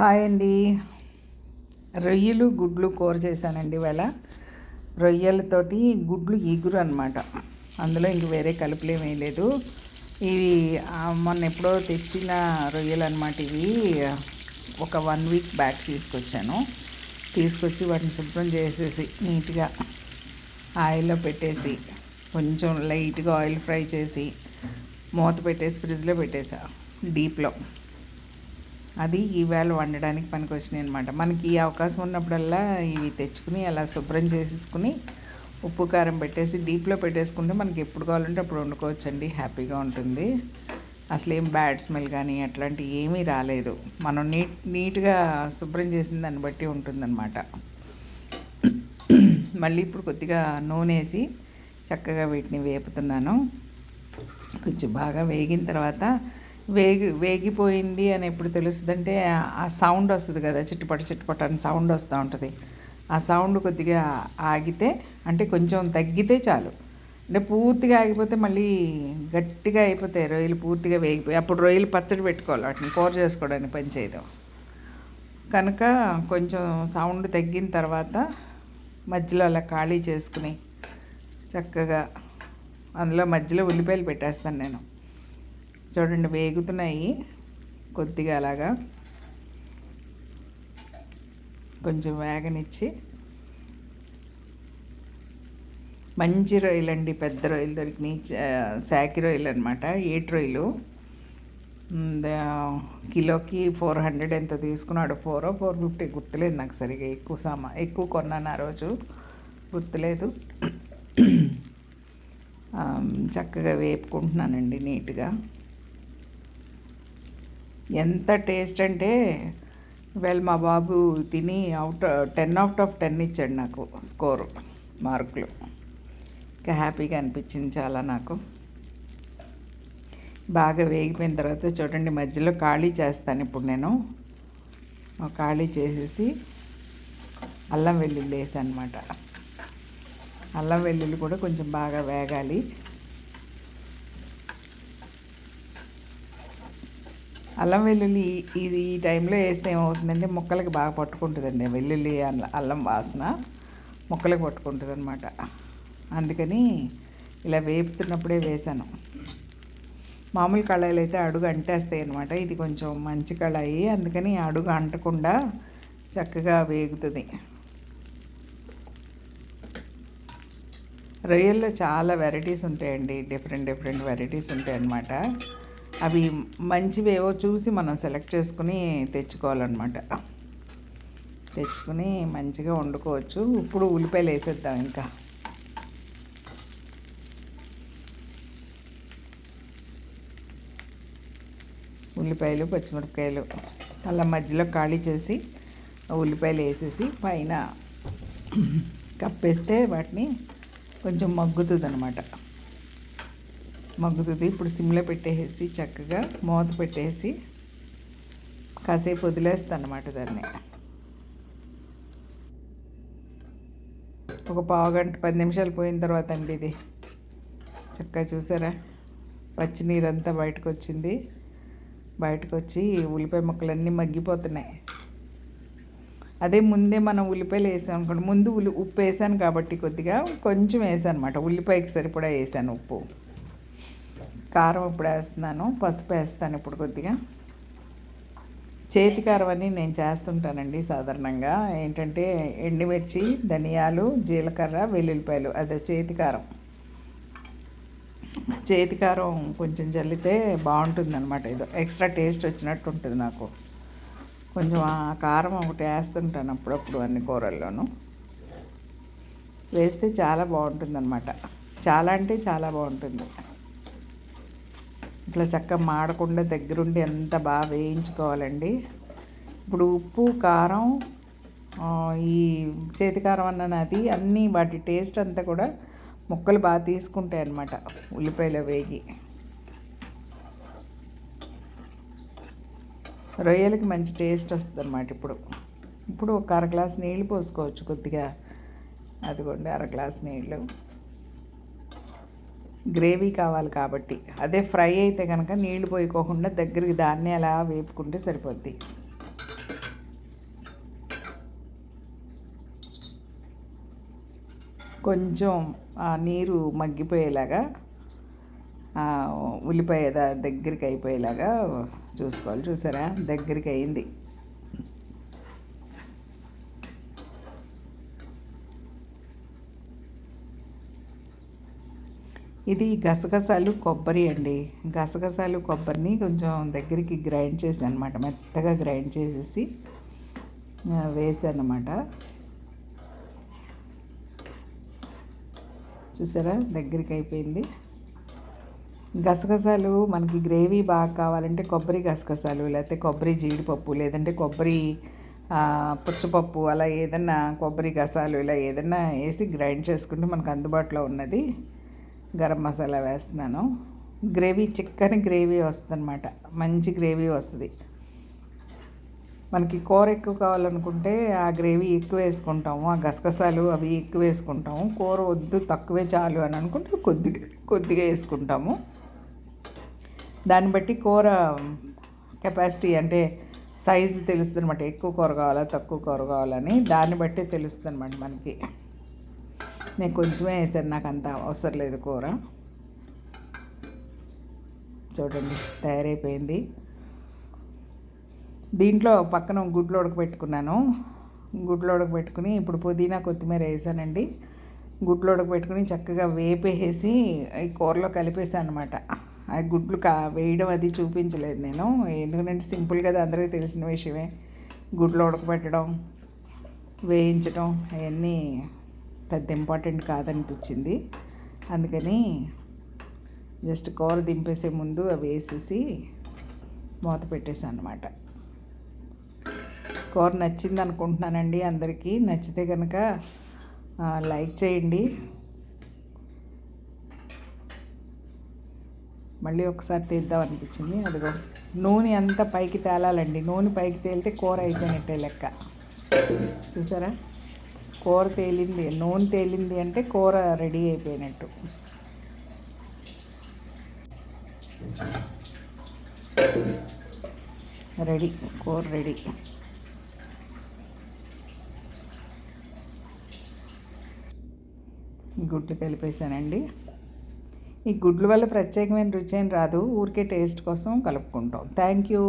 Hi అండి. రొయ్యలు గుడ్లు కూర చేశానండి ఇవాళ. రొయ్యలతోటి గుడ్లు ఈగురు అనమాట అందులో ఇంక వేరే కలుపులేమీ లేదు ఇవి మొన్న ఎప్పుడో తెచ్చిన రొయ్యలు అనమాట ఇవి. ఒక వన్ వీక్ బ్యాక్ తీసుకొచ్చాను. తీసుకొచ్చి వాటిని శుభ్రం చేసేసి నీట్గా ఆయిల్లో పెట్టేసి కొంచెం లైట్గా ఆయిల్ ఫ్రై చేసి మూత పెట్టేసి ఫ్రిడ్జ్లో పెట్టేసా డీప్లో. అది ఈవేళ వండడానికి పనికి వచ్చినాయి అనమాట మనకి ఈ అవకాశం ఉన్నప్పుడల్లా ఇవి తెచ్చుకుని అలా శుభ్రం చేసేసుకుని ఉప్పు కారం పెట్టేసి డీప్లో పెట్టేసుకుంటే మనకి ఎప్పుడు కావాలంటే అప్పుడు వండుకోవచ్చండి. హ్యాపీగా ఉంటుంది. అసలు ఏం బ్యాడ్ స్మెల్ కానీ అట్లాంటివి ఏమీ రాలేదు. మనం నీట్ నీట్గా శుభ్రం చేసిన దాన్ని బట్టి ఉంటుందన్నమాట. మళ్ళీ ఇప్పుడు కొద్దిగా నూనె వేసి చక్కగా వీటిని వేపుతున్నాను. కొంచెం బాగా వేగిన తర్వాత వేగి వేగిపోయింది అని ఎప్పుడు తెలుస్తుందంటే ఆ సౌండ్ వస్తుంది కదా చిట్టుపట చిట్టుపట అని సౌండ్ వస్తూ ఉంటుంది. ఆ సౌండ్ కొద్దిగా ఆగితే అంటే కొంచెం తగ్గితే చాలు. అంటే పూర్తిగా ఆగిపోతే మళ్ళీ గట్టిగా అయిపోతాయి రొయ్యలు పూర్తిగా వేగిపోయి అప్పుడు రొయ్యలు పచ్చడి పెట్టుకోవాలి వాటిని కూర చేసుకోవడానికి పని చేయడం కనుక కొంచెం సౌండ్ తగ్గిన తర్వాత మధ్యలో అలా ఖాళీ చేసుకుని చక్కగా అందులో మధ్యలో ఉల్లిపాయలు పెట్టేస్తాను నేను. చూడండి వేగుతున్నాయి. కొద్దిగా అలాగా కొంచెం వేగనిచ్చి. మంచి రొయ్యలు అండి పెద్ద రొయ్యలు దొరికినాయి. చా- శాకి రొయ్యలు అనమాట ఏటి రొయ్యలు. కిలోకి ఫోర్ హండ్రెడ్ ఎంత తీసుకున్నాడు ఫోర్ ఫోర్ ఫిఫ్టీ గుర్తులేదు నాకు సరిగా. ఎక్కువ సామా ఎక్కువ కొన్నాను ఆ రోజు. గుర్తులేదు. చక్కగా వేపుకుంటున్నానండి నీట్గా. ఎంత టేస్ట్ అంటే వెల్ మా బాబు తిని out ten out of ten ఇచ్చాడు నాకు స్కోరు మార్కులు. ఇంకా హ్యాపీగా అనిపించింది చాలా నాకు. బాగా వేగిపోయిన తర్వాత చూడండి మధ్యలో ఖాళీ చేస్తాను ఇప్పుడు నేను. ఖాళీ చేసేసి అల్లం వెల్లుల్లి వేసాను అనమాట అల్లం వెల్లుల్లి కూడా కొంచెం బాగా వేగాలి. అల్లం వెల్లుల్లి ఇది ఈ టైంలో వేస్తే ఏమవుతుందంటే మొక్కలకి బాగా పట్టుకుంటుందండి వెల్లుల్లి అల్లం వాసన ముక్కలకి పట్టుకుంటుంది అనమాట అందుకని ఇలా వేపుతున్నప్పుడే వేసాను. మామూలు కళాయిలు అయితే అడుగు అంటేస్తాయి అనమాట ఇది కొంచెం మంచి కళాయి అందుకని అడుగు అంటకుండా చక్కగా వేగుతుంది. రొయ్యల్లో చాలా వెరైటీస్ ఉంటాయండి. డిఫరెంట్ డిఫరెంట్ వెరైటీస్ ఉంటాయి అన్నమాట అవి మంచివేవో చూసి మనం సెలెక్ట్ చేసుకుని తెచ్చుకోవాలన్నమాట. తెచ్చుకుని మంచిగా వండుకోవచ్చు. ఇప్పుడు ఉల్లిపాయలు వేసేద్దాం ఇంకా. ఉల్లిపాయలు పచ్చిమిరపకాయలు అలా మధ్యలో ఖాళీ చేసి ఉల్లిపాయలు వేసేసి పైన కప్పేస్తే వాటిని కొంచెం మగ్గుతుంది అనమాట మగ్గుతుంది. ఇప్పుడు సిమ్లో పెట్టేసి చక్కగా మూత పెట్టేసి కాసేపు వదిలేస్తాను అనమాట దాన్ని. ఒక పావు గంట పది నిమిషాలు పోయిన తర్వాత అండి ఇది. చక్కగా చూసారా? పచ్చి నీరంతా బయటకు వచ్చింది బయటకు వచ్చి ఉల్లిపాయ ముక్కలన్నీ మగ్గిపోతున్నాయి. అదే ముందే మనం ఉల్లిపాయలు వేసాం అనుకోండి ముందు ఉల్లి ఉప్పు వేసాను కాబట్టి కొద్దిగా కొంచెం వేసాను అనమాట ఉల్లిపాయకి సరిపడా వేసాను ఉప్పు. కారం ఇప్పుడు వేస్తున్నాను పసుపు వేస్తాను ఇప్పుడు కొద్దిగా. చేతి కారం అని నేను చేస్తుంటానండి సాధారణంగా. ఏంటంటే ఎండుమిర్చి ధనియాలు జీలకర్ర వెల్లుల్లిపాయలు అదే చేతి కారం. చేతి కారం కొంచెం చల్లితే బాగుంటుంది అనమాట ఏదో ఎక్స్ట్రా టేస్ట్ వచ్చినట్టు ఉంటుంది నాకు. కొంచెం ఆ కారం ఒకటి వేస్తుంటాను అప్పుడప్పుడు అన్ని కూరల్లోనూ. వేస్తే చాలా బాగుంటుంది అనమాట చాలా అంటే చాలా బాగుంటుంది. ఇట్లా చక్కగా మాడకుండా దగ్గరుండి ఎంత బాగా వేయించుకోవాలండి. ఇప్పుడు ఉప్పు కారం ఈ చేతి కారం అన్నీ వాటి టేస్ట్ అంతా కూడా ముక్కలు బాగా తీసుకుంటాయి అన్నమాట ఉల్లిపాయలో వేగి. రొయ్యలకి మంచి టేస్ట్ వస్తుంది అన్నమాట ఇప్పుడు. ఇప్పుడు ఒక అర గ్లాస్ నీళ్ళు పోసుకోవచ్చు కొద్దిగా. అదిగోండి అర గ్లాస్ నీళ్ళు గ్రేవీ కావాలి కాబట్టి. అదే ఫ్రై అయితే కనుక నీళ్ళు పోయిపోకుండా దగ్గరికి దాన్ని అలా వేపుకుంటే సరిపోద్ది. కొంచెం నీరు మగ్గిపోయేలాగా ఉల్లిపాయ దగ్గరికి అయిపోయేలాగా చూసుకోవాలి. చూసారా? దగ్గరికి అయింది. ఇది గసగసాలు కొబ్బరి అండి. గసగసాలు కొబ్బరిని కొంచెం దగ్గరికి గ్రైండ్ చేసి అనమాట మెత్తగా గ్రైండ్ చేసేసి వేసాను చూసారా? దగ్గరికి అయిపోయింది. గసగసాలు మనకి గ్రేవీ బాగా కావాలంటే కొబ్బరి గసగసాలు లేకపోతే కొబ్బరి జీడిపప్పు లేదంటే కొబ్బరి పుచ్చపప్పు అలా ఏదన్నా కొబ్బరి గసాలు ఇలా ఏదన్నా వేసి గ్రైండ్ చేసుకుంటే మనకు అందుబాటులో ఉన్నది. గరం మసాలా వేస్తున్నాను. గ్రేవీ చిక్కని గ్రేవీ వస్తుంది మంచి గ్రేవీ వస్తుంది. మనకి కూర ఎక్కువ కావాలనుకుంటే ఆ గ్రేవీ ఎక్కువ వేసుకుంటాము ఆ గసగసాలు అవి ఎక్కువ వేసుకుంటాము. కూర వద్దు తక్కువే చాలు అని అనుకుంటే కొద్దిగా కొద్దిగా వేసుకుంటాము. దాన్ని బట్టి కూర కెపాసిటీ అంటే సైజు తెలుస్తుంది అనమాట ఎక్కువ కూర కావాలా తక్కువ కూర కావాలని దాన్ని బట్టి తెలుస్తుంది అనమాట మనకి. నేను కొంచెమే వేసాను నాకు అంత అవసరం లేదు కూర. చూడండి తయారైపోయింది. దీంట్లో పక్కన గుడ్లు ఉడకబెట్టుకున్నాను. గుడ్లు ఉడకబెట్టుకుని ఇప్పుడు పుదీనా కొత్తిమీర వేసానండి. గుడ్లు ఉడకబెట్టుకుని చక్కగా వేపేసి ఈ కూరలో కలిపేసాను అనమాట ఆ గుడ్లు కా వేయడం అది చూపించలేదు నేను. ఎందుకంటే సింపుల్ కదా అందరికీ తెలిసిన విషయమే. గుడ్లు ఉడకబెట్టడం వేయించడం అవన్నీ పెద్ద ఇంపార్టెంట్ కాదనిపించింది. అందుకని జస్ట్ కూర దింపేసే ముందు అవి వేసేసి మూత పెట్టేసాను అనమాట కూర నచ్చింది అనుకుంటున్నానండి అందరికీ. నచ్చితే కనుక లైక్ చేయండి. మళ్ళీ ఒకసారి తీద్దాం అనిపించింది. అదిగో నూనె అంతా పైకి తేలాలండి. నూనె పైకి తేలితే కూర అయిపోయినట్టే లెక్క. చూసారా? కూర తేలింది నూనె తేలింది అంటే కూర రెడీ అయిపోయినట్టు. రెడీ కూర రెడీ. గుడ్లు కలిపేసానండి ఈ గుడ్ల వల్ల ప్రత్యేకమైన రుచి ఏం రాదు ఊరికే టేస్ట్ కోసం కలుపుకుంటాం. Thank you.